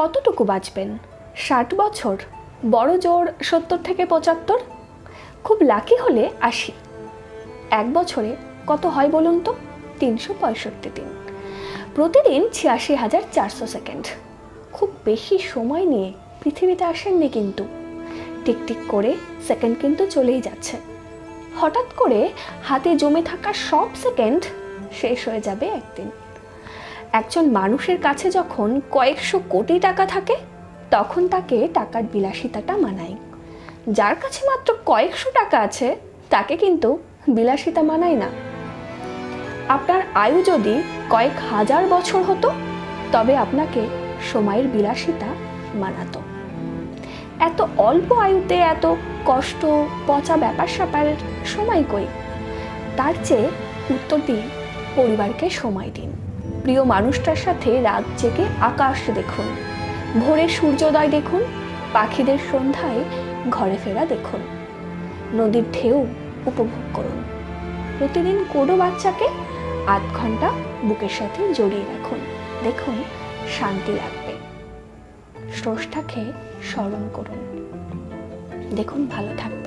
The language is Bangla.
কতটুকু বাঁচবেন? ষাট বছর? বড় জোর সত্তর থেকে পঁচাত্তর? খুব লাকি হলে আশি। এক বছরে কত হয় বলুন তো? তিনশো পঁয়ষট্টি দিন। প্রতিদিন ছিয়াশি হাজার চারশো সেকেন্ড। খুব বেশি সময় নিয়ে পৃথিবীতে আসেননি কিন্তু। টিকটিক করে সেকেন্ড কিন্তু চলেই যাচ্ছে। হঠাৎ করে হাতে জমে থাকা সব সেকেন্ড শেষ হয়ে যাবে একদিন। একজন মানুষের কাছে যখন কয়েকশো কোটি টাকা থাকে, তখন তাকে টাকার বিলাসিতাটা মানায়। যার কাছে মাত্র কয়েকশো টাকা আছে, তাকে কিন্তু বিলাসিতা মানায় না। আপনার আয়ু যদি কয়েক হাজার বছর হতো, তবে আপনাকে সময়ের বিলাসিতা মানাতো। এত অল্প আয়ুতে, এত কষ্ট, পচা ব্যাপার স্যাপারের সময় কই? তার চেয়ে উত্তর দিন পরিবারকে সময় দিন। প্রিয় মানুষটার সাথে রাত জেগে আকাশ দেখুন, ভোরে সূর্যোদয় দেখুন, পাখিদের সন্ধ্যায় ঘরে ফেরা দেখুন, নদীর ঢেউ উপভোগ করুন। প্রতিদিন কোনো বাচ্চাকে আধ ঘণ্টা বুকের সাথে জড়িয়ে রাখুন, দেখুন শান্তি লাগবে। স্রষ্টাকে স্মরণ করুন, দেখুন ভালো থাকবে।